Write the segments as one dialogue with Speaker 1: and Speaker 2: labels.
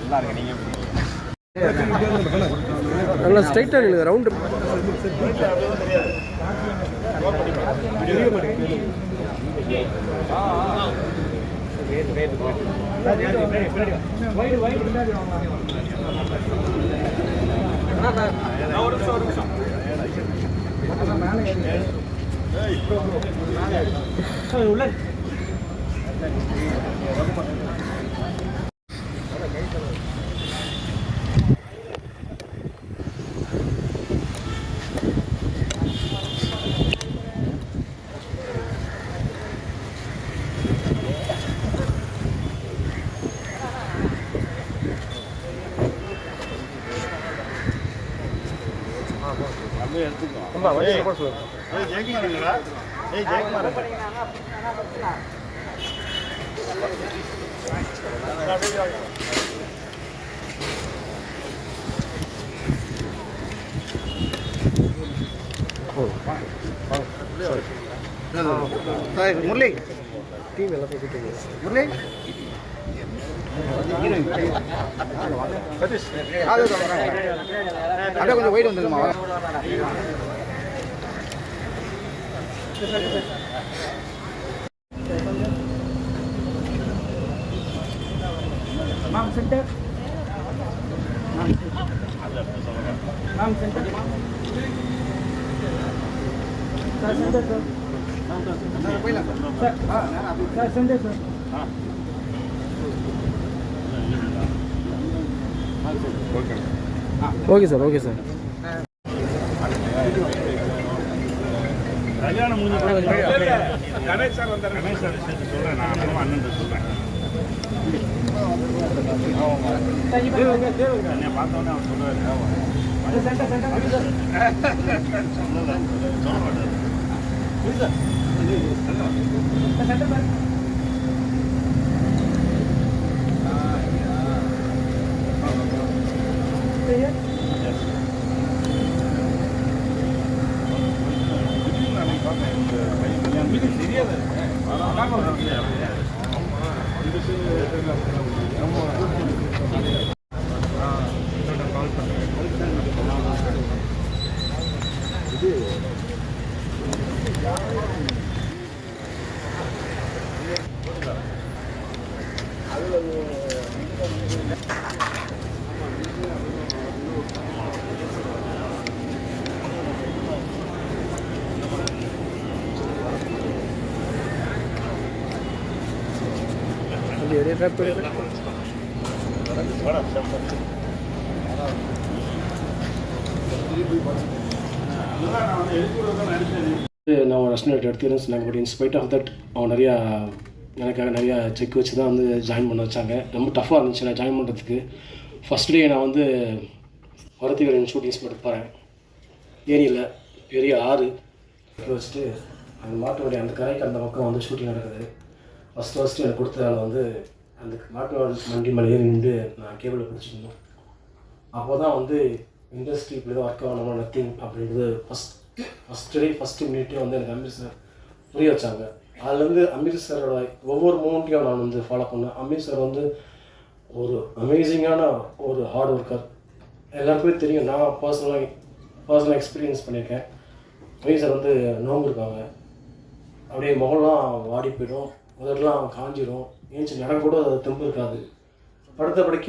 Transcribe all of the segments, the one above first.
Speaker 1: நல்லா இருக்கு நீங்கள்
Speaker 2: நல்லா ஸ்ட்ரைட்டாக நில்லுங்க ரவுண்டு
Speaker 1: உள்ள
Speaker 3: முரளி.
Speaker 2: டீம் எல்லாம் போயிட்டு
Speaker 3: முரளி. அப்படியே கொஞ்சம் வெயிட் வந்துருமா ma'am centre ma'am centre sir centre sir போயிடலாம் sir sir centre sir
Speaker 2: okay sir okay sir
Speaker 1: கல்யாணம் முடிஞ்ச கணேஷ் சார் வந்தார் கணேஷ் சார் சேர்த்து சொல்கிறேன் நான் அண்ணன் சொல்கிறேன் பார்த்தோன்னே அவன் சொல்லுவார் சொல்ல மாட்டார் நான் வந்து எழுத்து
Speaker 4: நான் ஒரு ரெஸ்ட் எடுத்துக்கிறேன்னு சொன்னாங்க பட் இன்ஸ்பைட் ஆஃப் தட் அவன் நிறையா எனக்காக நிறையா செக் வச்சு தான் வந்து ஜாயின் பண்ண வச்சாங்க. ரொம்ப டஃப்பாக இருந்துச்சு. நான் ஜாயின் பண்ணுறதுக்கு ஃபஸ்ட் டே நான் வந்து வரத்திகரன் ஷூட்டிங்ஸ் ஸ்பாட் போகிறேன் ஏரியில் பெரிய ஆறு. வச்சுட்டு அந்த மாட்டு அந்த கரைக்கு அந்த பக்கம் வந்து ஷூட்டிங் நடக்குது. ஃபஸ்ட்டு ஃபஸ்ட்டு எனக்கு கொடுத்த வந்து அந்த மாட்டு வண்டி மலையில் நின்று நான் கேபிளில் பிடிச்சிருந்தோம் அப்போ தான் வந்து இண்டஸ்ட்ரி இப்படி தான் ஒர்க் ஆகணும் நத்திங் அப்படின்றது ஃபஸ்ட்டு ஃபஸ்ட்டு டே ஃபஸ்ட்டு மினிட்டே வந்து எனக்கு அமீர் சார் புரிய வச்சாங்க. அதுலேருந்து அமீர் சாரோட ஒவ்வொரு மூமெண்ட்டையும் நான் வந்து ஃபாலோ பண்ணேன். அமீர் சார் வந்து ஒரு அமேசிங்கான ஒரு ஹார்ட் ஒர்க்கர் எல்லாருக்குமே தெரியும். நான் பர்சனலாக பர்சனலாக எக்ஸ்பீரியன்ஸ் பண்ணியிருக்கேன். அமீர் சார் வந்து நோம்பு இருக்காங்க. அப்படியே முகம்லாம் வாடி போயிடும். முதல்லாம் காஞ்சிடும் ஏஞ்சி நடம் கூட அது தெம்பு இருக்காது. படுத்த படுக்க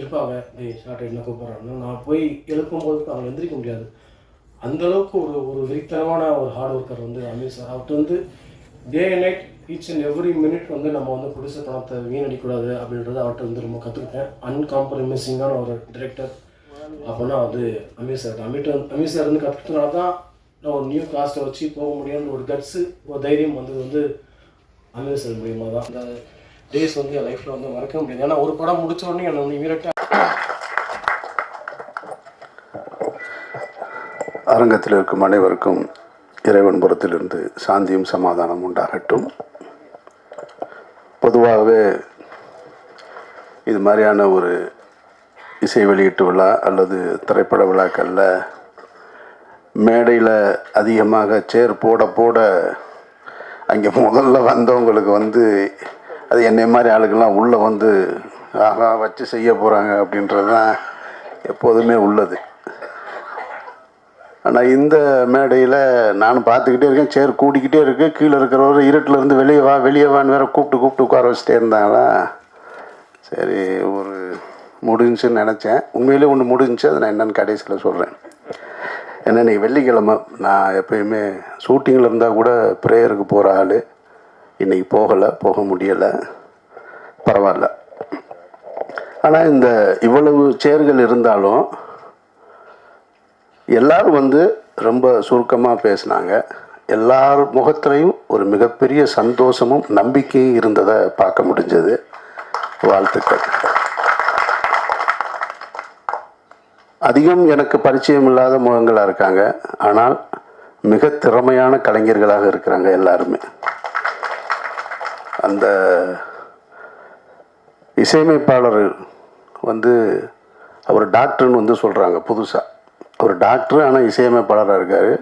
Speaker 4: இருப்பாங்க. டேய் ஷார்ட் என்ன கூப்பிட்றாங்க நான் போய் எழுப்பும்போது அவங்க எந்திரிக்க முடியாது. அந்த அளவுக்கு ஒரு ஒரு வெறித்தனமான ஒரு ஹார்ட் ஒர்க்கர் வந்து அமீர் சார். அவர்கிட்ட வந்து day and night each and every minute வந்து நம்ம வந்து பிடிச்ச பணத்தை வீணடிக்கூடாது அப்படின்றத அவர்கிட்ட வந்து ரொம்ப கற்றுக்கிட்டேன் அன்காம்ப்ரமைசிங்கான ஒரு டிரெக்டர் அப்போனா அது அமீர் சார். அமீர் அமீர் சார் வந்து கற்றுக்கிட்டனால தான் நான் ஒரு நியூ காஸ்ட்டை வச்சு போக முடியும்னு ஒரு கட்ஸு ஒரு தைரியம் வந்தது வந்து அமீர் சார் மூலியமாக தான் அந்த டேஸ் வந்து என் லைஃப்பில் வந்து மறக்க முடியாது. ஏன்னா ஒரு படம் முடிச்ச உடனே என்னை வந்து இமீடியட்டாக
Speaker 5: அரங்கத்தில் இருக்கும் அனைவருக்கும் இறைவன் புறத்திலிருந்து சாந்தியும் சமாதானம் உண்டாகட்டும். பொதுவாகவே இது மாதிரியான ஒரு இசை வெளியீட்டு விழா அல்லது திரைப்பட விழாக்களில் மேடையில் அதிகமாக சேர் போட போட அங்கே முதல்ல வந்தவங்களுக்கு வந்து அது என்னை மாதிரி ஆளுக்கெல்லாம் உள்ளே வந்து ஆகா வச்சு செய்ய போகிறாங்க அப்படின்றது தான் எப்போதுமே உள்ளது. ஆனால் இந்த மேடையில் நானும் பார்த்துக்கிட்டே இருக்கேன். சேர் கூடிக்கிட்டே இருக்கு. கீழே இருக்கிறவர் இருட்டில் இருந்து வெளியே வா வெளியே வான்னு வேற கூப்பிட்டு கூப்பிட்டு உட்கார வச்சுட்டே இருந்தாங்களா? சரி ஒரு முடிஞ்சுன்னு நினச்சேன். உண்மையிலே ஒன்று முடிஞ்சு அதை நான் என்னென்னு கடைசியில் சொல்கிறேன் ஏன்னா இன்னைக்கு வெள்ளிக்கிழமை. நான் எப்பயுமே ஷூட்டிங்கில் இருந்தால் கூட ப்ரேயருக்கு போகிற ஆள். இன்றைக்கி போகலை போக முடியலை. பரவாயில்ல. ஆனால் இந்த இவ்வளவு சேர்கள் இருந்தாலும் எல்லாரும் வந்து ரொம்ப சுருக்கமாக பேசினாங்க. எல்லார் முகத்திலையும் ஒரு மிகப்பெரிய சந்தோஷமும் நம்பிக்கையும் இருந்ததை பார்க்க முடிஞ்சது. வாழ்த்துக்கள். அதிகம் எனக்கு பரிச்சயம் இல்லாத முகங்களாக இருக்காங்க. ஆனால் மிக திறமையான கலைஞர்களாக இருக்கிறாங்க எல்லாருமே. அந்த இசையமைப்பாளர் வந்து அவர் டாக்டர்னு வந்து சொல்கிறாங்க புதுசாக அவர் டாக்டர் ஆனால் இசையமைப்பாளராக இருக்கார்.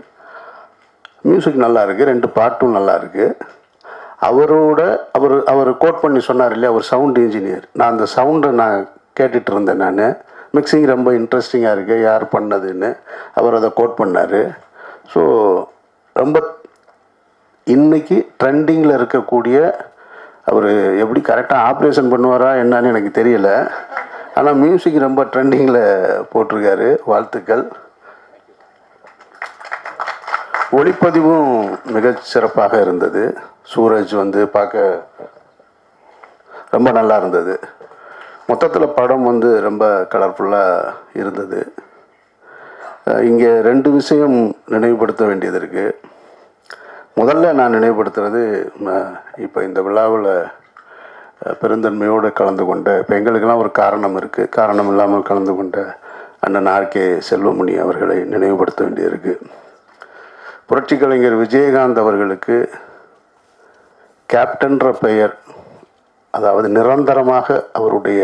Speaker 5: மியூசிக் நல்லா இருக்குது ரெண்டு பாட்டும் நல்லா இருக்குது அவரோட அவர் அவர் கோட் பண்ணி சொன்னார் இல்லையா அவர் சவுண்ட் இன்ஜினியர். நான் அந்த சவுண்டை நான் கேட்டுட்டு இருந்தேன் நான். மிக்சிங் ரொம்ப இன்ட்ரெஸ்டிங்காக இருக்குது யார் பண்ணதுன்னு. அவர் அதை கோட் பண்ணார். ஸோ ரொம்ப இன்றைக்கி ட்ரெண்டிங்கில் இருக்கக்கூடிய அவர் எப்படி கரெக்டாக ஆப்ரேஷன் பண்ணுவாரா என்னன்னு எனக்கு தெரியல. ஆனால் மியூசிக் ரொம்ப ட்ரெண்டிங்கில் போட்டிருக்காரு வாழ்த்துக்கள். ஒளிப்பதிவும் மிகச் சிறப்பாக இருந்தது. சூரஜ் வந்து பார்க்க ரொம்ப நல்லா இருந்தது. மொத்தத்தில் படம் வந்து ரொம்ப கலர்ஃபுல்லாக இருந்தது. இங்கே ரெண்டு விஷயம் நினைவுபடுத்த வேண்டியது இருக்குது முதல்ல நான் நினைவுபடுத்துறது இப்போ இந்த விழாவில் பெருந்தன்மையோடு கலந்து கொண்ட இப்போ எங்களுக்கெல்லாம் ஒரு காரணம் இருக்குது காரணம் இல்லாமல் கலந்து கொண்ட அண்ணன் ஆர்கே செல்வமணி அவர்களை நினைவுபடுத்த வேண்டியிருக்கு. புரட்சி கலைஞர் விஜயகாந்த் அவர்களுக்கு கேப்டன்ற பெயர் அதாவது நிரந்தரமாக அவருடைய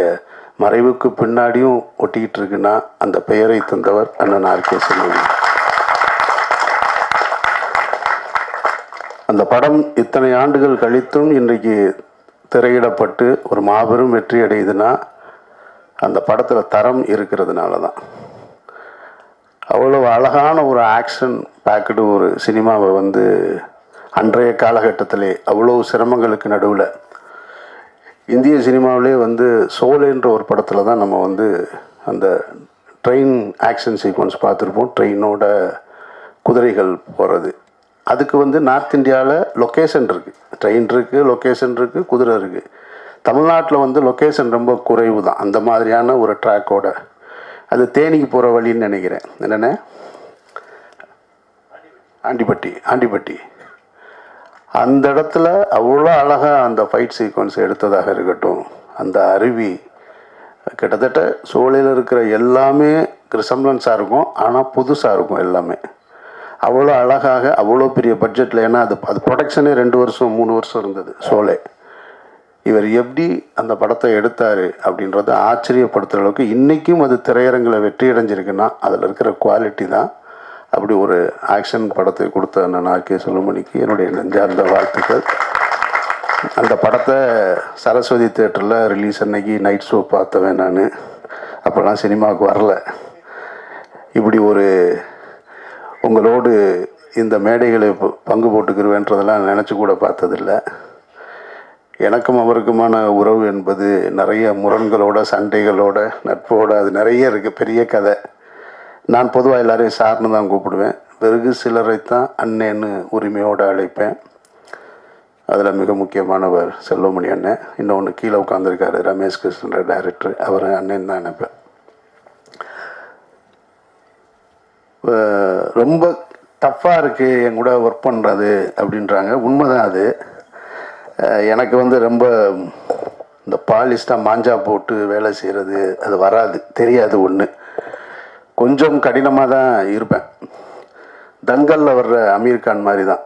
Speaker 5: மறைவுக்கு பின்னாடியும் ஒட்டிக்கிட்டு இருக்குன்னா அந்த பெயரை தந்தவர் அண்ணன் ஆர்கே செல்வமணி. அந்த படம் இத்தனை ஆண்டுகள் கழித்தும் இன்றைக்கு திரையிடப்பட்டு ஒரு மாபெரும் வெற்றி அடையுதுன்னா அந்த படத்தில் தரம் இருக்கிறதுனால தான் அவ்வளோ அழகான ஒரு ஆக்ஷன் பேக்கடு ஒரு சினிமாவை வந்து அன்றைய காலகட்டத்திலே அவ்வளோ சிரமங்களுக்கு நடுவில் இந்திய சினிமாவிலே வந்து சோலேன்ற ஒரு படத்தில் தான் நம்ம வந்து அந்த ட்ரெயின் ஆக்ஷன் சீக்வன்ஸ் பார்த்துருப்போம். ட்ரெயினோட குதிரைகள் போகிறது அதுக்கு வந்து நார்த் இந்தியாவில் லொக்கேஷன் இருக்குது ட்ரெயின் இருக்குது லொக்கேஷன் இருக்குது குதிரை இருக்குது தமிழ்நாட்டில் வந்து லொக்கேஷன் ரொம்ப குறைவு தான் அந்த மாதிரியான ஒரு ட்ராக்கோட அது தேனிக்கு போகிற வழின்னு நினைக்கிறேன். என்னென்ன? ஆண்டிப்பட்டி ஆண்டிப்பட்டி அந்த இடத்துல அவ்வளோ அழகாக அந்த ஃபைட் சீக்வன்ஸ் எடுத்ததாக இருக்கட்டும். அந்த அருவி கிட்டத்தட்ட சோலையில் இருக்கிற எல்லாமே ரிசம்லன்ஸாக இருக்கும் ஆனால் புதுசாக இருக்கும் எல்லாமே. அவ்வளோ அழகாக அவ்வளோ பெரிய பட்ஜெட்டில் ஏன்னா அது அது ப்ரொடக்ஷனே ரெண்டு வருஷம் மூணு வருஷம் இருந்தது சோலே. இவர் எப்படி அந்த படத்தை எடுத்தார் அப்படின்றத ஆச்சரியப்படுத்துகிற அளவுக்கு இன்றைக்கும் அது திரையரங்கில் வெற்றி அடைஞ்சிருக்குன்னா அதில் இருக்கிற குவாலிட்டி தான். அப்படி ஒரு ஆக்ஷன் படத்தை கொடுத்த நான் ஆர்கே சொல்லுமணிக்கு என்னுடைய நெஞ்சார்ந்த வாழ்த்துக்கள். அந்த படத்தை சரஸ்வதி தேட்டரில் ரிலீஸ் அன்னைக்கு நைட் ஷோ பார்த்தவன் நான். அப்போல்லாம் சினிமாவுக்கு வரல. இப்படி ஒரு உங்களோடு இந்த மேடைகளை பங்கு போட்டுக்கிருவேன்றதெல்லாம் நினச்சி கூட பார்த்ததில்ல. எனக்கும் அவருக்குமான உறவு என்பது நிறைய முரண்களோட சண்டைகளோட நட்போட அது நிறைய இருக்குது பெரிய கதை. நான் பொதுவாக எல்லாரையும் சார்னு தான் கூப்பிடுவேன். பிறகு சிலரை தான் அண்ணேன்னு உரிமையோடு அழைப்பேன். அதில் மிக முக்கியமானவர் செல்வமணி அண்ணன். இன்னொன்று கீழே உட்காந்துருக்காரு ரமேஷ் கிருஷ்ணன் டைரக்டர் அவர் அண்ணன் தான் அனுப்பேன் ரொம்ப டஃப்பாக இருக்குது என் கூட ஒர்க் பண்ணுறது அப்படின்றாங்க. உண்மைதான் அது. எனக்கு வந்து ரொம்ப இந்த பாலிஸ்டாக மாஞ்சா போட்டு வேலை செய்கிறது அது வராது. தெரியாது ஒன்று கொஞ்சம் கடினமாக தான் இருப்பேன். தங்கலில் வர்ற அமீர் கான் மாதிரி தான்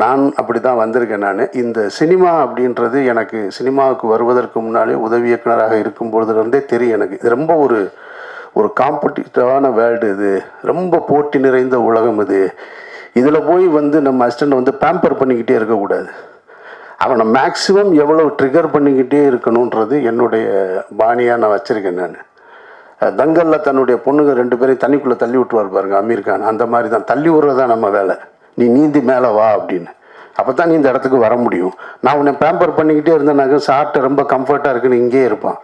Speaker 5: நான் அப்படி தான் வந்திருக்கேன் நான். இந்த சினிமா அப்படின்றது எனக்கு சினிமாவுக்கு வருவதற்கு முன்னாலே உதவி இயக்குனராக இருக்கும் பொழுதுலேருந்தே தெரியும் எனக்கு. இது ரொம்ப ஒரு ஒரு காம்படிட்டிவான வேர்ல்டு இது. ரொம்ப போட்டி நிறைந்த உலகம் இது. இதில் போய் வந்து நம்ம அசிஸ்டண்ட் வந்து பேம்பர் பண்ணிக்கிட்டே இருக்கக்கூடாது. அவனை மேக்ஸிமம் எவ்வளோ ட்ரிகர் பண்ணிக்கிட்டே இருக்கணுன்றது என்னுடைய பாணியாக நான் வச்சுருக்கேன் நான். தங்கலில் தன்னுடைய பொண்ணுங்க ரெண்டு பேரையும் தண்ணிக்குள்ளே தள்ளி விட்டுவார் பாருங்க அமீர் கான். அந்த மாதிரி தான் தள்ளி விடுறது தான் நம்ம வேலை. நீ நீந்தி மேலே வா அப்படின்னு. அப்போ தான் நீ இந்த இடத்துக்கு வர முடியும். நான் உன்னை பேம்பர் பண்ணிக்கிட்டே இருந்தேனாக்க சாப்பிட்டு ரொம்ப கம்ஃபர்ட்டாக இருக்குன்னு இங்கேயே இருப்பான்.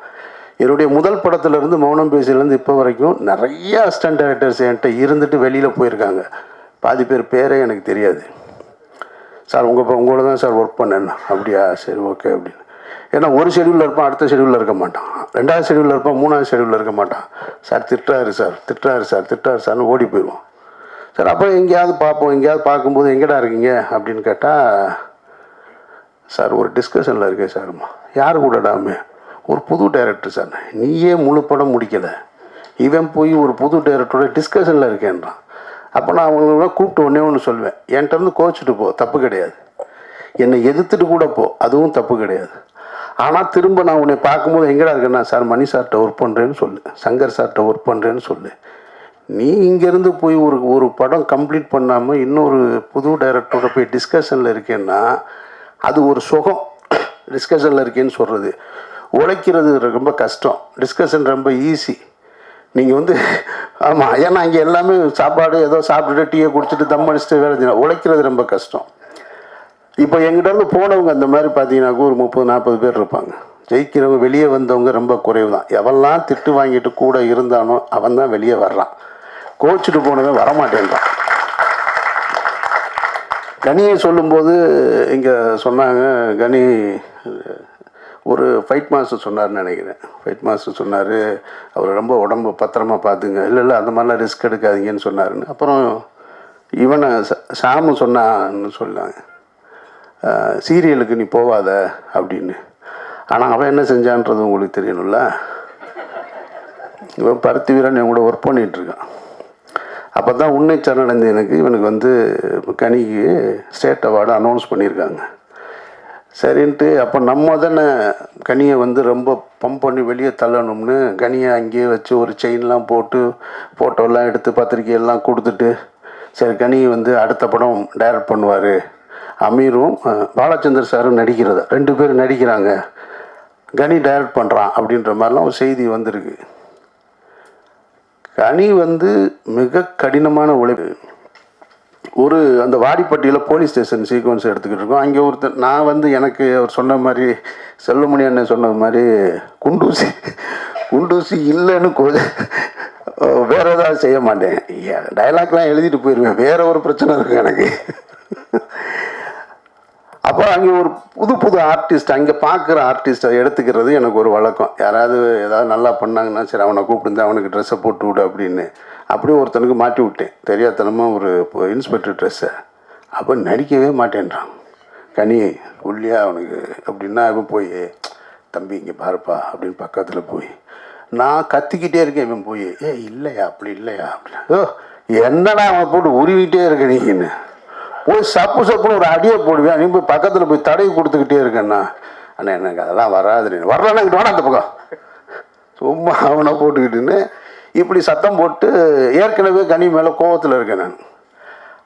Speaker 5: என்னுடைய முதல் படத்துலேருந்து மௌனம் பேசிலேருந்து இப்போ வரைக்கும் நிறைய அஸ்டன்ட் டைரக்டர்ஸ் என்கிட்ட இருந்துட்டு வெளியில் போயிருக்காங்க. பாதி பேர் பேரே எனக்கு தெரியாது. சார் உங்கள் உங்களோட தான் சார் ஒர்க் பண்ணேன். அப்படியா? சரி ஓகே அப்படின்னு. ஏன்னா ஒரு ஷெடியூலில் இருப்பான் அடுத்த ஷெடியூலில் இருக்க மாட்டான். ரெண்டாவது ஷெடியூலில் இருப்பான் மூணாவது ஷெடியூலில் இருக்க மாட்டான். சார் திட்டுறாரு சார் திட்டுறாரு சார் திட்டாரு சார்னு ஓடி போயிடுவோம் சார் அப்போ எங்கேயாவது பார்ப்போம் எங்கேயாவது பார்க்கும்போது எங்கடா இருக்கீங்க? அப்படின்னு கேட்டால் சார் ஒரு டிஸ்கஷனில் இருக்கேன் சார்மா யார் கூடடாமே ஒரு புது டைரக்டர் சார் நீயே முழு படம் முடிக்கலை. இவன் போய் ஒரு புது டைரக்டரோட டிஸ்கஷனில் இருக்கேன்றான். அப்போ நான் அவங்கள கூப்பிட்டு ஒன்றே ஒன்று சொல்லுவேன். என்கிட்ட இருந்து கோச்சிட்டு போ. தப்பு கிடையாது. என்னை எதிர்த்துட்டு கூட போ. அதுவும் தப்பு கிடையாது. ஆனால் திரும்ப நான் உன்னை பார்க்கும்போது எங்கடா இருக்கேன்னா சார் மணி சார்கிட்ட ஒர்க் பண்ணுறேன்னு சொல்லு. சங்கர் சார்கிட்ட ஒர்க் பண்ணுறேன்னு சொல்லு. நீ இங்கேருந்து போய் ஒரு ஒரு படம் கம்ப்ளீட் பண்ணாமல் இன்னொரு புது டைரக்டரோட போய் டிஸ்கஷனில் இருக்கேன்னா அது ஒரு சுகம். டிஸ்கஷனில் இருக்கேன்னு சொல்கிறது உழைக்கிறது ரொம்ப கஷ்டம். டிஸ்கஷன் ரொம்ப ஈஸி நீங்கள் வந்து ஆமாம் ஏன்னா இங்கே எல்லாமே சாப்பாடு ஏதோ சாப்பிட்டுட்டு டீயை குடிச்சிட்டு தம் அடிச்சுட்டு வேலை செய்யணும். உழைக்கிறது ரொம்ப கஷ்டம். இப்போ எங்கிட்ட இருந்து போனவங்க அந்த மாதிரி பார்த்தீங்கன்னாக்கா ஒரு முப்பது நாற்பது பேர் இருப்பாங்க. ஜெயிக்கிறவங்க வெளியே வந்தவங்க ரொம்ப குறைவு தான் எவெல்லாம் திட்டு வாங்கிட்டு கூட இருந்தானோ அவன் தான் வெளியே வர்றான். கோச்சிட்டு போனவன் வரமாட்டேன்றான். கனியை சொல்லும்போது இங்கே சொன்னாங்க கனி ஒரு ஃபைட் மாஸ்டர் சொன்னார்னு நினைக்கிறேன். ஃபைட் மாஸ்டர் சொன்னார் அவர் ரொம்ப உடம்பு பத்திரமா பார்த்துங்க. இல்லை இல்லை அந்த மாதிரிலாம் ரிஸ்க் எடுக்காதீங்கன்னு சொன்னார்னு அப்புறம் இவனை ச- சொன்னான்னு சொன்னாங்க. சீரியலுக்கு நீ போவாத அப்படின்னு. ஆனால் அவன் என்ன செஞ்சான்றது உங்களுக்கு தெரியணும்ல? இவன் பருத்தி வீரன் என் கூட ஒர்க் பண்ணிகிட்ருக்கான் அப்போ தான் உன்னை சரணடைந்து எனக்கு இவனுக்கு வந்து கனிக்கு ஸ்டேட் அவார்டு அனௌன்ஸ் பண்ணியிருக்காங்க. சரின்ட்டு அப்போ நம்ம தானே கனியை வந்து ரொம்ப பம்ப் பண்ணி வெளியே தள்ளணும்னு கனியை அங்கேயே வச்சு ஒரு செயின்லாம் போட்டு ஃபோட்டோலாம் எடுத்து பத்திரிக்கையெல்லாம் கொடுத்துட்டு சரி கனி வந்து அடுத்த படம் டைரக்ட் பண்ணுவார். அமீரும் பாலச்சந்தர் சாரும் நடிக்கிறதா? ரெண்டு பேரும் நடிக்கிறாங்க. கனி டைரக்ட் பண்ணுறான் அப்படின்ற மாதிரிலாம் ஒரு செய்தி வந்திருக்கு. கனி வந்து மிக கடினமான உழைப்பு. ஒரு அந்த வாடிப்பட்டியில் போலீஸ் ஸ்டேஷன் சீக்வன்ஸ் எடுத்துக்கிட்டு இருக்கோம் அங்கே ஒருத்தர் நான் வந்து எனக்கு அவர் சொன்ன மாதிரி செல்லுமணி அண்ணன் சொன்ன மாதிரி குண்டூசி குண்டூசி இல்லைன்னு வேற ஏதாவது செய்ய மாட்டேன். டைலாக்லாம் எழுதிட்டு போயிடுவேன் வேற ஒரு பிரச்சனை இருக்கு எனக்கு. அப்போ அங்கே ஒரு புது புது ஆர்டிஸ்ட் அங்கே பார்க்குற ஆர்டிஸ்ட்டை எடுத்துக்கிறது எனக்கு ஒரு வழக்கம். யாராவது ஏதாவது நல்லா பண்ணாங்கன்னா சரி அவனை கூப்பிட்டு அவனுக்கு ட்ரெஸ்ஸை போட்டு விடு அப்படின்னு. அப்படியே ஒருத்தனுக்கு மாட்டி விட்டேன். தெரியாதனமாக ஒரு இன்ஸ்பெக்டர் ட்ரெஸ்ஸை அப்போ நடிக்கவே மாட்டேன்றான். கனி உள்ளியா அவனுக்கு அப்படின்னா இவன் போய் தம்பி இங்கே பாருப்பா அப்படின்னு பக்கத்தில் போய். நான் கத்திக்கிட்டே இருக்கேன் இவன் போய் ஏ இல்லையா? அப்படி இல்லையா? அப்படி. ஓ என்னடா அவன் போட்டு உருவிட்டே இருக்க நீங்கன்னு போய் சப்பு சப்புன்னு ஒரு அடியை போடுவேன். நீ போய் பக்கத்தில் போய் தடவி கொடுத்துக்கிட்டே இருக்கேண்ணா அண்ணா எனக்கு அதெல்லாம் வராது நீ. வரலன்னா இங்கிட்டு வேணா அந்த பக்கம். சும்மா அவனை போட்டுக்கிட்டுன்னு இப்படி சத்தம் போட்டு ஏற்கனவே கனி மேலே கோவத்தில் இருக்கேன் நான்.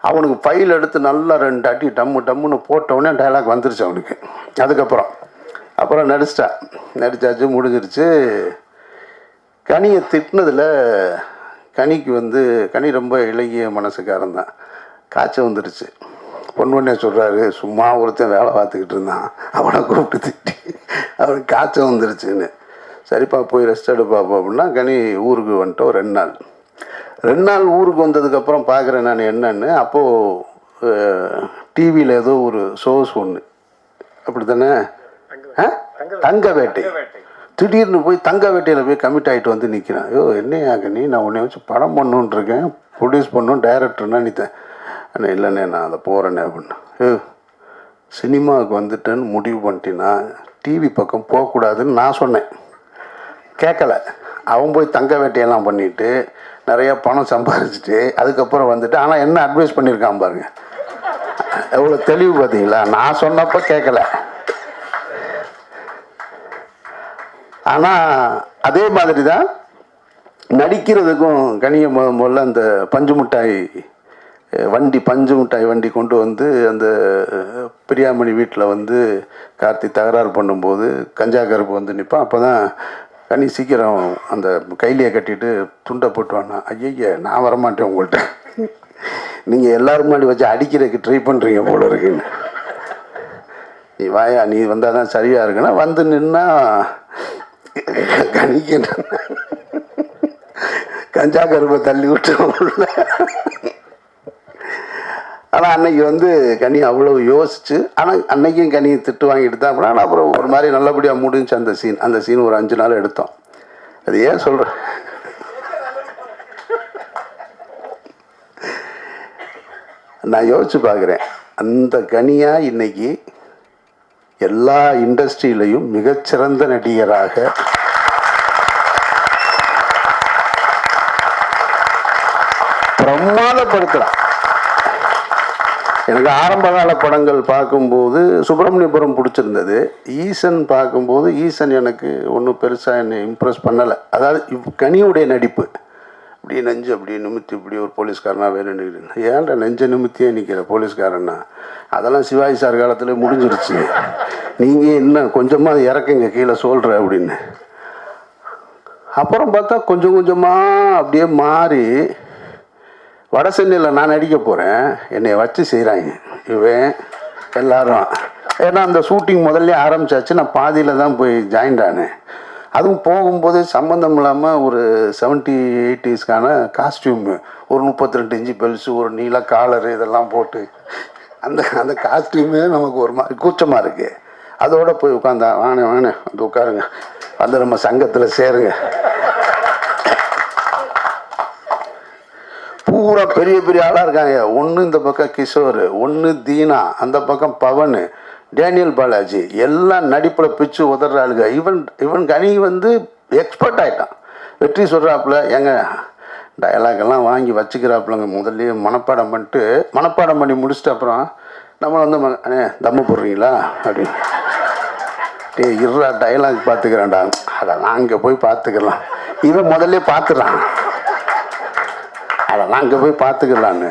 Speaker 5: அவனுக்கு ஃபைல் எடுத்து நல்லா ரெண்டு அடி டம்மு டம்முன்னு போட்டவுடனே டைலாக் வந்துருச்சு அவனுக்கு. அதுக்கப்புறம். அப்புறம் நடிச்சிட்டான் நடித்தாச்சு முடிஞ்சிருச்சு. கனியை திட்டினதில் கனிக்கு வந்து கனி ரொம்ப இலகிய மனசுக்காரன் தான். காய்ச்சல் வந்துருச்சு. பொன்வண்ணே சொல்கிறாரு சும்மா ஒருத்தன் வேலை பார்த்துக்கிட்டு இருந்தான். அவனை கூப்பிட்டு திட்டி அவனுக்கு காய்ச்சல் வந்துருச்சுன்னு. சரிப்பா போய் ரெஸ்ட் எடுப்பாப்பா அப்படின்னா கனி ஊருக்கு வந்துட்டோம் ரெண்டு நாள். ரெண்டு நாள் ஊருக்கு வந்ததுக்கப்புறம் பார்க்குறேன் நான் என்னன்னு. அப்போது டிவியில் ஏதோ ஒரு ஷோஸ் ஒன்று அப்படி தானே தங்க வேட்டை திடீர்னு போய் தங்க வேட்டையில் போய் கமிட் ஆகிட்டு வந்து நிற்கிறான் ஐயோ என்னையா கனி? நான் உன்னை வச்சு படம் பண்ணுன்ருக்கேன் ப்ரொடியூஸ் பண்ணணும் டைரக்டர்னா நித்தேன். அண்ணே இல்லைண்ணே நான் அதை போகிறேண்ணே அப்படின்னா. ஏ சினிமாவுக்கு வந்துட்டேன்னு முடிவு பண்ணிட்டேன்னா டிவி பக்கம் போகக்கூடாதுன்னு நான் சொன்னேன். கேட்கல. அவன் போய் தங்க வேட்டையெல்லாம் பண்ணிவிட்டு நிறைய பணம் சம்பாதிச்சுட்டு அதுக்கப்புறம் வந்துட்டு ஆனால் என்ன அட்வைஸ் பண்ணியிருக்கான் பாருங்க. எவ்வளோ தெளிவு பார்த்தீங்களா? நான் சொன்னப்போ கேட்கல. ஆனால் அதே மாதிரி தான் நடிக்கிறதுக்கும் கனிய முதல்ல அந்த பஞ்சு மிட்டாய் வண்டி பஞ்சு மிட்டாய் வண்டி கொண்டு வந்து அந்த பிரியாமணி வீட்டில் வந்து கார்த்தி தகராறு பண்ணும்போது கஞ்சா கருப்பு வந்து நிற்பான் அப்போ தான் கனி சீக்கிரம் அந்த கைலியை கட்டிட்டு துண்டை போட்டுவானா ஐயய்ய நான் வரமாட்டேன் உங்கள்கிட்ட நீங்கள் எல்லாரும் முன்னாடி வச்சு அடிக்கிறதுக்கு ட்ரை பண்ணுறீங்க போல இருக்குன்னு. நீ வாயா நீ வந்தால் தான் சரியாக இருக்குன்னா வந்து நின்னா கணிக்க கஞ்சா கருப்பை தள்ளி விட்டு உள்ள அன்னைக்கு வந்து கனி அவ்வளோ யோசிச்சு ஆனால் அன்னைக்கும் கனியை திட்டு வாங்கிட்டு தான் ஆனால் அப்புறம் ஒரு மாதிரி நல்லபடியாக முடிஞ்சு அந்த சீன் அந்த சீன் ஒரு அஞ்சு நாள் எடுத்தோம். அது ஏன் சொல்கிறேன் நான் யோசிச்சு பார்க்குறேன். அந்த கனியாக இன்னைக்கு எல்லா இண்டஸ்ட்ரியிலையும் மிகச்சிறந்த நடிகராக பிரமாதப்படுத்துகிறான் எனக்கு ஆரம்ப கால படங்கள் பார்க்கும்போது சுப்பிரமணியபுரம் பிடிச்சிருந்தது. ஈசன் பார்க்கும்போது ஈசன் எனக்கு ஒன்றும் பெருசாக என்னை இம்ப்ரெஸ் பண்ணலை. அதாவது இவ் கனியுடைய நடிப்பு. இப்படி நெஞ்சு அப்படி நிமித்தி இப்படி ஒரு போலீஸ்காரனா வேணும் நிற்கிறேன் ஏன்டா நெஞ்ச நிமித்தியே நிற்கிற போலீஸ்காரன்னா? அதெல்லாம் சிவாஜி சார் காலத்தில் முடிஞ்சிருச்சு. நீங்கள் என்ன கொஞ்சமாக இறக்குங்க கீழே சொல்கிற அப்படின்னு. அப்புறம் பார்த்தா கொஞ்சம் கொஞ்சமாக அப்படியே மாறி வட சென்னையில் நான் நடிக்க போகிறேன் என்னை வச்சு செய்கிறாங்க இவன் எல்லாரும். ஏன்னா அந்த ஷூட்டிங் முதல்ல ஆரம்பிச்சாச்சு. நான் பாதியில் தான் போய் ஜாயின்ட் ஆனேன். அதுவும் போகும்போது சம்மந்தம் இல்லாமல் ஒரு செவன்ட்டி எயிட்டிஸ்க்கான காஸ்டியூமு ஒரு முப்பத்தி ரெண்டு இன்ச்சு பெல்ஸு ஒரு நீல காலரு இதெல்லாம் போட்டு அந்த அந்த காஸ்டியூமே நமக்கு ஒரு மாதிரி கூச்சமாக இருக்குது அதோடு போய் உட்காந்தா வாங்க வாங்க வந்து உட்காருங்க. வந்து நம்ம சங்கத்தில் சேருங்க. பூரா பெரிய பெரிய ஆளாக இருக்காங்க. ஒன்று இந்த பக்கம் கிஷோர் ஒன்று தீனா அந்த பக்கம் பவன் டேனியல் பாலாஜி எல்லாம் நடிப்பில் பிச்சு உதற ஆளுங்க. இவன் இவன் கனி வந்து எக்ஸ்பர்ட் ஆகிட்டான் வெற்றி சொல்கிறாப்புல ஏங்க டயலாக் எல்லாம் வாங்கி வச்சுக்கிறாப்புலங்க. முதல்ல மனப்பாடம் பண்ணிட்டு மனப்பாடம் பண்ணி முடிச்சிட்டு அப்புறம் நம்ம வந்து அண்ணே தம்மு போடுறீங்களா? அப்படின்னு. டே இருடா டயலாக் பார்த்துக்கிறேன்டா அதெல்லாம் அங்கே போய் பார்த்துக்கலாம் இவன் முதல்ல பார்த்துறான் அதெல்லாம் அங்கே போய் பார்த்துக்கலான்னு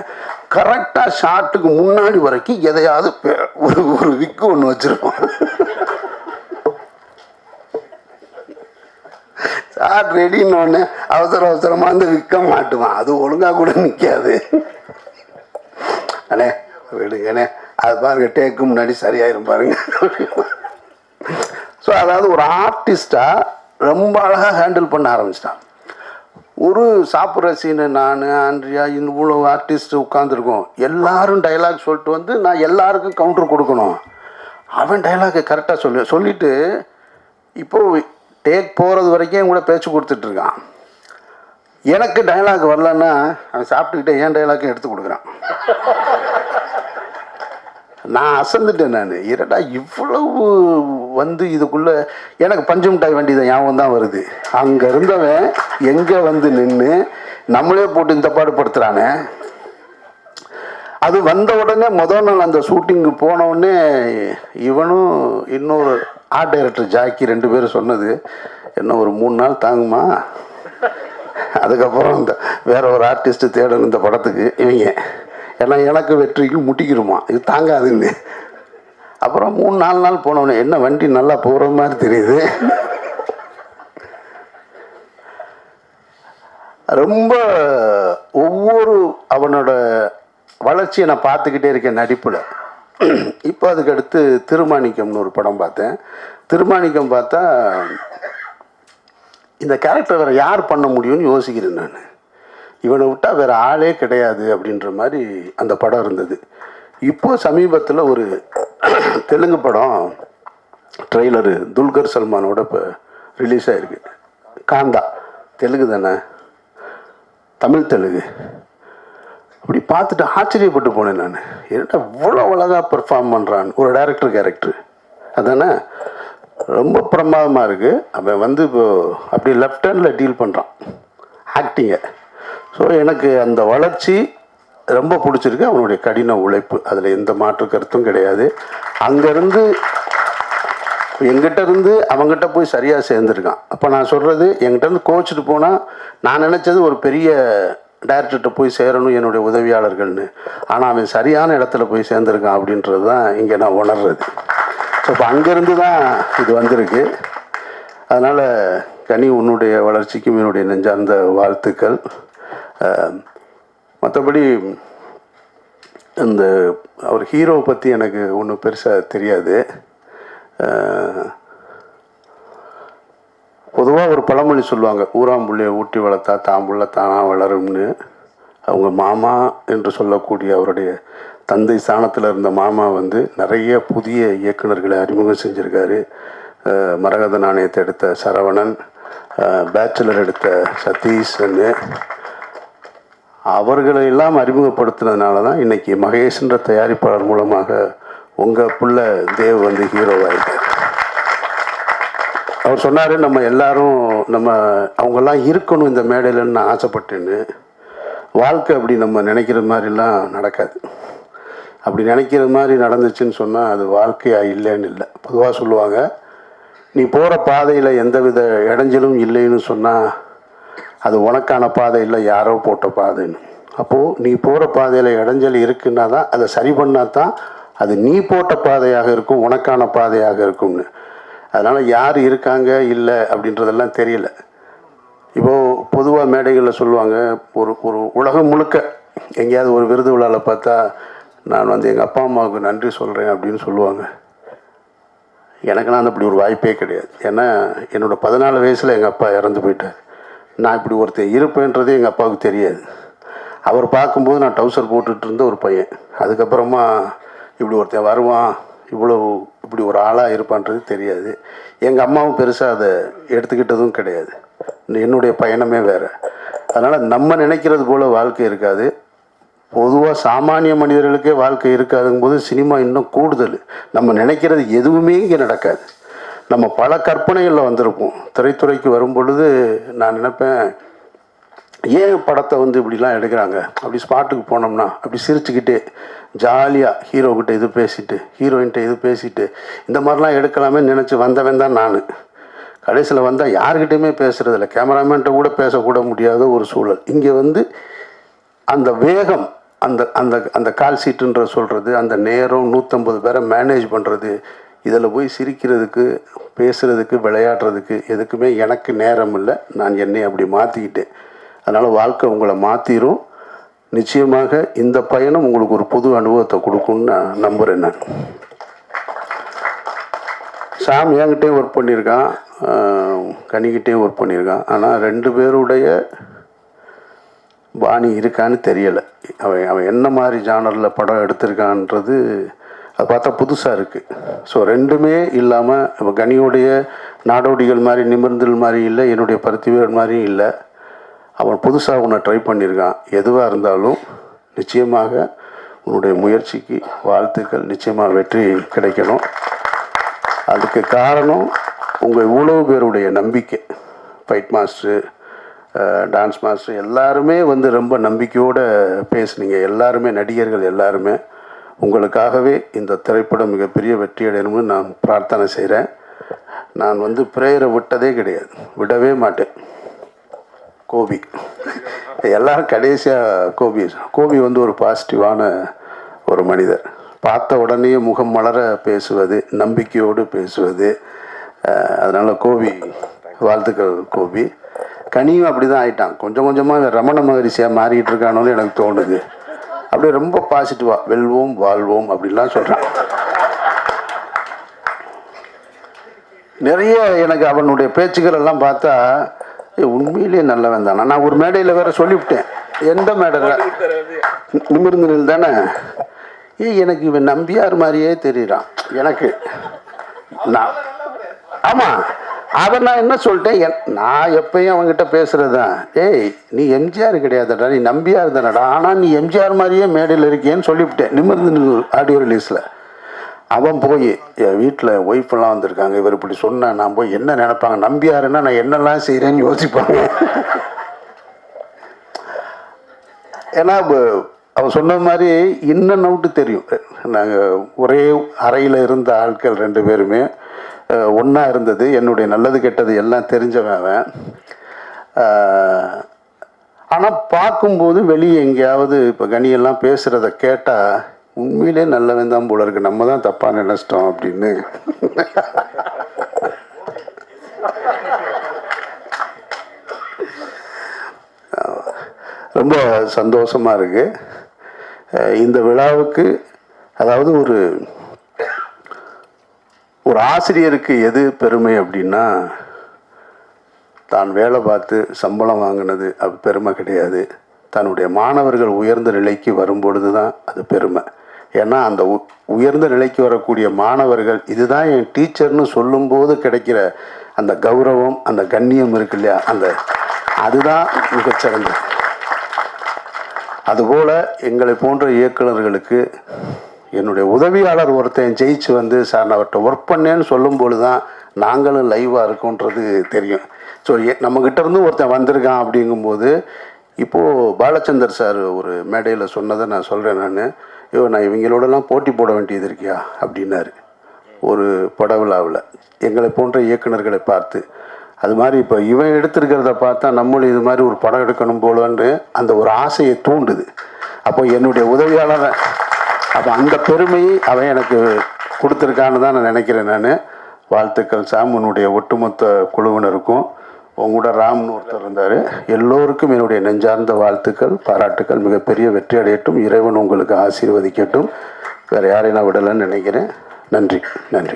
Speaker 5: கரெக்டாக ஷாட்டுக்கு முன்னாடி வரைக்கும் எதையாவது ஒரு ஒரு விக்கு ஒன்று வச்சுருப்போம். ஷார்ட் ரெடின்னு அவசர அவசரமாக வந்து விற்க மாட்டுவான். அது ஒழுங்காக கூட நிற்காது அண்ணே விடுங்கண்ணே அது பாருங்க டேக்கு முன்னாடி சரியாயிரும் பாருங்க. ஸோ அதாவது ஒரு ஆர்டிஸ்டாக ரொம்ப அழகாக ஹேண்டில் பண்ண ஆரம்பிச்சிட்டான். ஒரு சாப்பிட்ற சீனு நான் ஆண்ட்ரியா இவ்வளோ ஆர்டிஸ்ட் உட்காந்துருக்கோம் எல்லாரும் டைலாக் சொல்லிட்டு வந்து நான் எல்லாருக்கும் கவுண்டர் கொடுக்கணும். அவன் டைலாக்கை கரெக்டாக சொல்லு சொல்லிவிட்டு இப்போது டேக் போகிறது வரைக்கும் என் கூட பேச்சு கொடுத்துட்ருக்கான் எனக்கு டைலாக் வரலன்னா அவன் சாப்பிட்டுக்கிட்டே ஏன் டைலாக்கும் எடுத்து கொடுக்குறான். நான் அசந்துட்டேன் நான். இரடா இவ்வளவு வந்து இதுக்குள்ள எனக்கு பஞ்சு மிட்டாய் வண்டி தான் ஞாபகம் தான் வருது. அங்கே இருந்தவன் எங்கே வந்து நின்று நம்மளே போட்டு இந்த பாடுபடுத்துகிறானே அது வந்த உடனே முதல் நாள் அந்த ஷூட்டிங்கு போனவுடனே இவனும் இன்னொரு ஆர்ட் டைரக்டர் ஜாக்கி ரெண்டு பேரும் சொன்னது என்ன ஒரு மூணு நாள் தாங்குமா? அதுக்கப்புறம் இந்த வேற ஒரு ஆர்டிஸ்ட் தேடணும் இந்த படத்துக்கு இவங்க. ஏன்னா எனக்கு வெற்றிக்கு முட்டிக்கிருமா. இது தாங்காதுன்னு. அப்புறம் மூணு நாலு நாள் போனவனே என்ன வண்டி நல்லா போகிற மாதிரி தெரியுது? ரொம்ப ஒவ்வொரு அவனோட வளர்ச்சியை நான் பார்த்துக்கிட்டே இருக்கேன் நடிப்பில். இப்போ அதுக்கடுத்து திருமாணிக்கம்னு ஒரு படம் பார்த்தேன். திருமாணிக்கம் பார்த்தா இந்த கேரக்டர் வேறு யார் பண்ண முடியும்னு யோசிக்கிறேன் நான். இவனை விட்டால் வேறு ஆளே கிடையாது அப்படின்ற மாதிரி அந்த படம் இருந்தது. இப்போ சமீபத்தில் ஒரு தெலுங்கு படம் ட்ரெய்லரு துல்கர் சல்மானோட இப்போ ரிலீஸ் ஆகிருக்கு காந்தா தெலுங்கு தானே? தமிழ் தெலுங்கு. அப்படி பார்த்துட்டு ஆச்சரியப்பட்டு போனேன் நான். என்னடா இவ்வளோ அழகாக பெர்ஃபார்ம் பண்ணுறான் ஒரு டேரக்டர் கேரக்டர் அதானே? ரொம்ப பிரமாதமாக இருக்குது அவன் வந்து இப்போ அப்படி லெஃப்ட் ஹேண்டில் டீல் பண்ணுறான் ஆக்டிங்கை ஸோ எனக்கு அந்த வளர்ச்சி ரொம்ப பிடிச்சிருக்கு. அவனுடைய கடின உழைப்பு. அதில் எந்த மாற்று கருத்தும் கிடையாது. அங்கேருந்து எங்கிட்ட இருந்து அவங்ககிட்ட போய் சரியாக சேர்ந்துருக்கான். அப்போ நான் சொல்கிறது எங்கிட்டருந்து கோச்சிட்டு போனால் நான் நினச்சது ஒரு பெரிய டேரக்டர்கிட்ட போய் சேரணும் என்னுடைய உதவியாளர்கள்னு. ஆனால் அவன் சரியான இடத்துல போய் சேர்ந்துருக்கான் அப்படின்றது தான் இங்கே நான் உணர்றது. ஸோ இப்போ அங்கேருந்து தான் இது வந்திருக்கு. அதனால் கனி உன்னுடைய வளர்ச்சிக்கும் என்னுடைய நெஞ்சார்ந்த வாழ்த்துக்கள். மற்றபடி இந்த அவர் ஹீரோவை பற்றி எனக்கு ஒன்றும் பெருசாக தெரியாது. பொதுவாக ஒரு பழமொழி சொல்லுவாங்க ஊராம்புள்ளையை ஊட்டி வளர்த்தா தாம்புள்ள தானாக வளரும்னு. அவங்க மாமா என்று சொல்லக்கூடிய அவருடைய தந்தை ஸ்தானத்தில் இருந்த மாமா வந்து நிறைய புதிய இயக்குனர்களை அறிமுகம் செஞ்சுருக்காரு. மரகத நாணயத்தை எடுத்த சரவணன் பேச்சுலர் எடுத்த சதீஷ்ன்னு அவர்களை எல்லாம் அறிமுகப்படுத்தினதுனால தான் இன்றைக்கி மகேஷ்ன்ற தயாரிப்பாளர் மூலமாக உங்கள் புள்ள தேவ் வந்து ஹீரோவாயிருக்கார் அவர் சொன்னார் நம்ம எல்லாரும் நம்ம அவங்கெல்லாம் இருக்கணும் இந்த மேடையிலன்னு நான் ஆசைப்பட்டேன்னு. வாழ்க்கை அப்படி நம்ம நினைக்கிற மாதிரிலாம் நடக்காது. அப்படி நினைக்கிற மாதிரி நடந்துச்சுன்னு சொன்னால் அது வாழ்க்கையாக இல்லைன்னு இல்லை. பொதுவாக சொல்லுவாங்க நீ போகிற பாதையில் எந்தவித இடைஞ்சலும் இல்லைன்னு சொன்னால் அது உனக்கான பாதை இல்லை யாரோ போட்ட பாதைன்னு. அப்போது நீ போகிற பாதையில் இடைஞ்சல் இருக்குன்னா தான் அதை சரி பண்ணால் தான் அது நீ போட்ட பாதையாக இருக்கும் உனக்கான பாதையாக இருக்கும்னு. அதனால் யார் இருக்காங்க இல்லை அப்படின்றதெல்லாம் தெரியல. இப்போது பொதுவாக மேடைகளில் சொல்லுவாங்க ஒரு ஒரு உலகம் முழுக்க எங்கேயாவது ஒரு விருது விழாவில் பார்த்தா நான் வந்து எங்கள் அப்பா அம்மாவுக்கு நன்றி சொல்கிறேன் அப்படின்னு சொல்லுவாங்க. எனக்குலாம் அப்படி ஒரு வாய்ப்பே கிடையாது. ஏன்னா என்னோடய பதினாலு வயசில் எங்கள் அப்பா இறந்து போயிட்டார். நான் இப்படி ஒருத்தர் இருப்பேன்றது எங்கள் அப்பாவுக்கு தெரியாது. அவர் பார்க்கும்போது நான் டவுசர் போட்டுட்டு இருந்த ஒரு பையன். அதுக்கப்புறமா இப்படி ஒருத்தன் வருவான் இவ்வளோ இப்படி ஒரு ஆளாக இருப்பான்றது தெரியாது. எங்கள் அம்மாவும் பெருசாக அதை எடுத்துக்கிட்டதும் கிடையாது. என்னுடைய பயணமே வேறு. அதனால் நம்ம நினைக்கிறது போல் வாழ்க்கை இருக்காது. பொதுவாக சாமானிய மனிதர்களுக்கே வாழ்க்கை இருக்காதுங்கும்போது சினிமா இன்னும் கூடுதல். நம்ம நினைக்கிறது எதுவுமே இங்கே நடக்காது. நம்ம பல கற்பனைகளில் வந்திருப்போம். திரைத்துறைக்கு வரும் பொழுது நான் நினைப்பேன் ஏன் படத்தை வந்து இப்படிலாம் எடுக்கிறாங்க? அப்படி ஸ்பாட்டுக்கு போனோம்னா அப்படி சிரிச்சுக்கிட்டே ஜாலியாக ஹீரோக்கிட்ட இது பேசிட்டு ஹீரோயின்கிட்ட இது பேசிட்டு இந்த மாதிரிலாம் எடுக்கலாமே நினச்சி வந்தவன் தான் நான். கடைசியில் வந்தால் யாருக்கிட்டையுமே பேசுகிறதில்ல கேமராமேன்ட்ட கூட பேசக்கூட முடியாத ஒரு சூழல். இங்கே வந்து அந்த வேகம் அந்த அந்த அந்த கால் சீட்டுன்ற சொல்கிறது அந்த நேரம் நூற்றம்பது பேரை மேனேஜ் பண்ணுறது இதில் போய் சிரிக்கிறதுக்கு பேசுகிறதுக்கு விளையாடுறதுக்கு எதுக்குமே எனக்கு நேரம் இல்லை. நான் என்னை அப்படி மாற்றிக்கிட்டேன் அதனால் வாழ்க்கை உங்களை மாற்றிடும் நிச்சயமாக இந்த பயணம் உங்களுக்கு ஒரு புது அனுபவத்தை கொடுக்கும்னு நான் நம்புகிறேன் நான். சாம் என்கிட்டயும் ஒர்க் பண்ணியிருக்கான். கனிக்கிட்டே ஒர்க் பண்ணியிருக்கான். ஆனால் ரெண்டு பேருடைய பாணி இருக்கான்னு தெரியலை. அவன் அவன் என்ன மாதிரி ஜானரில் படம் எடுத்திருக்கான்றது அது பார்த்தா புதுசாக இருக்குது ஸோ ரெண்டுமே இல்லாமல் இப்போ கனியுடைய நாடோடிகள் மாதிரி நிமிர்ந்தல் மாதிரி இல்லை என்னுடைய பருத்திவீரன் மாதிரியும் இல்லை. அவன் புதுசாக உன்னை ட்ரை பண்ணியிருக்கான் எதுவாக இருந்தாலும் நிச்சயமாக உன்னுடைய முயற்சிக்கு வாழ்த்துக்கள். நிச்சயமாக வெற்றி கிடைக்கணும். அதுக்கு காரணம் உங்கள் இவ்வளோ பேருடைய நம்பிக்கை. ஃபைட் மாஸ்டரு டான்ஸ் மாஸ்டர் எல்லாருமே வந்து ரொம்ப நம்பிக்கையோடு பேசுனீங்க. எல்லாருமே நடிகர்கள் எல்லாருமே. உங்களுக்காகவே இந்த திரைப்படம் மிகப்பெரிய வெற்றி அடையணும்னு நான் பிரார்த்தனை செய்கிறேன் நான் வந்து பிரேயரை விட்டதே கிடையாது. விடவே மாட்டேன். கோபி. எல்லாரும் கடைசியாக கோபி. கோபி வந்து ஒரு பாசிட்டிவான ஒரு மனிதர். பார்த்த உடனே முகம் மலர பேசுவது நம்பிக்கையோடு பேசுவது அதனால் கோபி வாழ்த்துக்கள் கோபி. கனியும் அப்படி தான் ஆயிட்டான். கொஞ்சம் கொஞ்சமாக ரமண மகரிஷியாக மாறிக்கிட்டு இருக்கானோன்னு எனக்கு தோணுது. அப்படியே ரொம்ப பாசிட்டிவாக வெல்வோம் வாழ்வோம் அப்படின்லாம் சொல்கிறான் நிறைய எனக்கு அவனுடைய பேச்சுக்கள் எல்லாம் பார்த்தா ஏய், உண்மையிலேயே நல்லவன் தானே? நான் ஒரு மேடையில் வேற சொல்லிவிட்டேன். எந்த மேடையில்? நிமிர்ந்து நில் தானே? ஏ எனக்கு இவன் நம்பியார் மாதிரியே தெரியுறான். எனக்கு நான் ஆமாம் அதை நான் என்ன சொல்லிட்டேன்? என் நான் எப்பயும் அவன்கிட்ட பேசுகிறது தான் ஏய் நீ எம்ஜிஆர் கிடையாதுடா நீ நம்பியார் தானடா. ஆனால் நீ எம்ஜிஆர் மாதிரியே மேடையில் இருக்கியேன்னு சொல்லிவிட்டேன். நிமிர்ந்து நில் ஆடியோ ரிலீஸில் அவன் போய் என் வீட்டில் ஒய்ஃபெல்லாம் வந்திருக்காங்க இவர் இப்படி சொன்னேன் நான் போய் என்ன நினைப்பாங்க? நம்பியாருன்னா நான் என்னெல்லாம் செய்கிறேன்னு யோசிப்பாங்க. ஏன்னா அவன் சொன்ன மாதிரி இன்னும் நவுட்டு தெரியும். நாங்கள் ஒரே அறையில் இருந்த ஆட்கள் ரெண்டு பேருமே. ஒன்றா இருந்தது. என்னுடைய நல்லது கெட்டது எல்லாம் தெரிஞ்சவன் அவன். ஆனால் பார்க்கும்போது வெளியே எங்கேயாவது இப்போ கனியெல்லாம் பேசுகிறத கேட்டால் உண்மையிலே நல்லவன் தான் போல இருக்கு. நம்ம தான் தப்பாக நினச்சிட்டோம் அப்படின்னு. ரொம்ப சந்தோஷமாக இருக்குது இந்த விழாவுக்கு அதாவது ஒரு ஒரு ஆசிரியருக்கு எது பெருமை அப்படின்னா தான் வேலை பார்த்து சம்பளம் வாங்கினது அது பெருமை கிடையாது. தன்னுடைய மாணவர்கள் உயர்ந்த நிலைக்கு வரும்பொழுது தான் அது பெருமை. ஏன்னா அந்த உயர்ந்த நிலைக்கு வரக்கூடிய மாணவர்கள் இதுதான் என் டீச்சர்னு சொல்லும்போது கிடைக்கிற அந்த கௌரவம் அந்த கண்ணியம் இருக்கு இல்லையா? அந்த அதுதான் மிகச்சிறந்தது. அதுபோல் எங்களை போன்ற இயக்குநர்களுக்கு என்னுடைய உதவியாளர் ஒருத்தன் ஜெயிச்சு வந்து சார் நான் அவர்கிட்ட ஒர்க் பண்ணேன்னு சொல்லும்பொழுது தான் நாங்களும் லைவாக இருக்கோன்றது தெரியும். ஸோ நம்மக்கிட்ட இருந்து ஒருத்தன் வந்திருக்கான் அப்படிங்கும்போது இப்போது பாலச்சந்தர் சார் ஒரு மேடையில் சொன்னதை நான் சொல்கிறேன் நான். ஐயோ நான் இவங்களோடலாம் போட்டி போட வேண்டியது இருக்கியா? அப்படின்னாரு. ஒரு பட விழாவில் எங்களை போன்ற இயக்குனர்களை பார்த்து. அது மாதிரி இப்போ இவன் எடுத்திருக்கிறத பார்த்தா நம்மளும் இது மாதிரி ஒரு படம் எடுக்கணும் போலன்னு அந்த ஒரு ஆசையை தூண்டுது. அப்போ என்னுடைய உதவியாளர் அப்போ அந்த பெருமையை அவன் எனக்கு கொடுத்துருக்கான்னு தான் நான் நினைக்கிறேன் நான். வாழ்த்துக்கள் சாம் உன்னுடைய ஒட்டுமொத்த குழுவினருக்கும். உங்களோட ராம்னு ஒருத்தர் இருந்தார். எல்லோருக்கும் என்னுடைய நெஞ்சார்ந்த வாழ்த்துக்கள் பாராட்டுக்கள். மிகப்பெரிய வெற்றி அடையட்டும். இறைவன் உங்களுக்கு ஆசீர்வதிக்கட்டும். வேறு யாரையும் நான் விடலைன்னு நினைக்கிறேன். நன்றி. நன்றி.